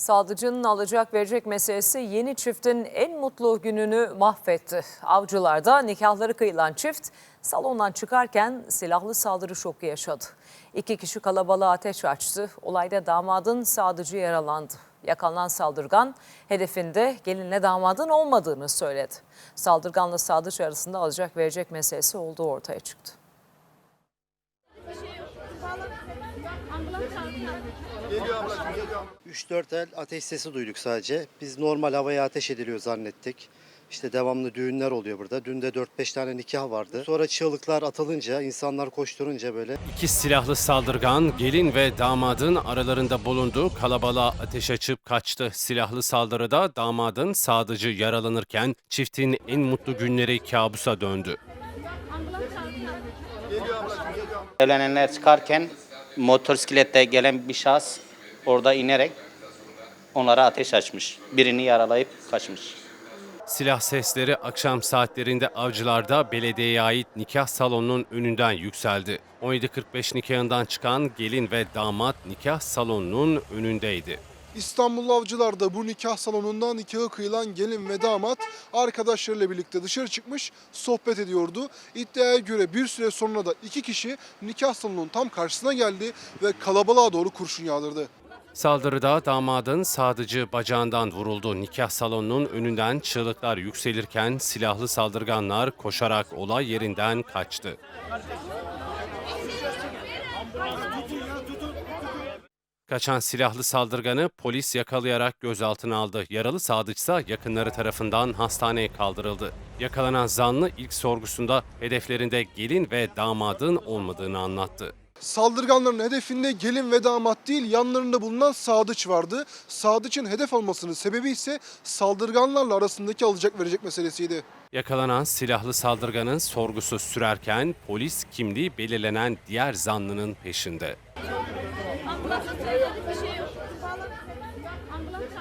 Sadıcı'nın alacak verecek meselesi yeni çiftin en mutlu gününü mahvetti. Avcılarda nikahları kıyılan çift salondan çıkarken silahlı saldırı şoku yaşadı. İki kişi kalabalığa ateş açtı. Olayda damadın Sadıcı yaralandı. Yakalanan saldırgan hedefinde gelinle damadın olmadığını söyledi. Saldırganla Sadıç arasında alacak verecek meselesi olduğu ortaya çıktı. 3-4 el ateş sesi duyduk sadece. Biz normal havaya ateş ediliyor zannettik. İşte devamlı düğünler oluyor burada. Dün de 4-5 tane nikah vardı. Sonra çığlıklar atılınca, insanlar koşturunca böyle İki silahlı saldırgan gelin ve damadın aralarında bulunduğu kalabalığa ateş açıp kaçtı. Silahlı saldırıda damadın sadıcı yaralanırken çiftin en mutlu günleri kabusa döndü. Evlenenler çıkarken motosiklette gelen bir şahıs orada inerek onlara ateş açmış. Birini yaralayıp kaçmış. Silah sesleri akşam saatlerinde avcılarda belediyeye ait nikah salonunun önünden yükseldi. 17.45 nikahından çıkan gelin ve damat nikah salonunun önündeydi. İstanbul Avcılar'da bu nikah salonundan nikahı kıyılan gelin ve damat arkadaşlarıyla birlikte dışarı çıkmış sohbet ediyordu. İddiaya göre bir süre sonra da iki kişi nikah salonunun tam karşısına geldi ve kalabalığa doğru kurşun yağdırdı. Saldırıda damadın sadıcı bacağından vuruldu. Nikah salonunun önünden çığlıklar yükselirken silahlı saldırganlar koşarak olay yerinden kaçtı. Kaçan silahlı saldırganı polis yakalayarak gözaltına aldı. Yaralı sadıçsa yakınları tarafından hastaneye kaldırıldı. Yakalanan zanlı ilk sorgusunda hedeflerinde gelin ve damadın olmadığını anlattı. Saldırganların hedefinde gelin ve damat değil yanlarında bulunan Sadıç vardı. Sadıç'ın hedef almasının sebebi ise saldırganlarla arasındaki alacak verecek meselesiydi. Yakalanan silahlı saldırganın sorgusu sürerken polis kimliği belirlenen diğer zanlının peşinde. Ambulans bir şey yok. Ambulans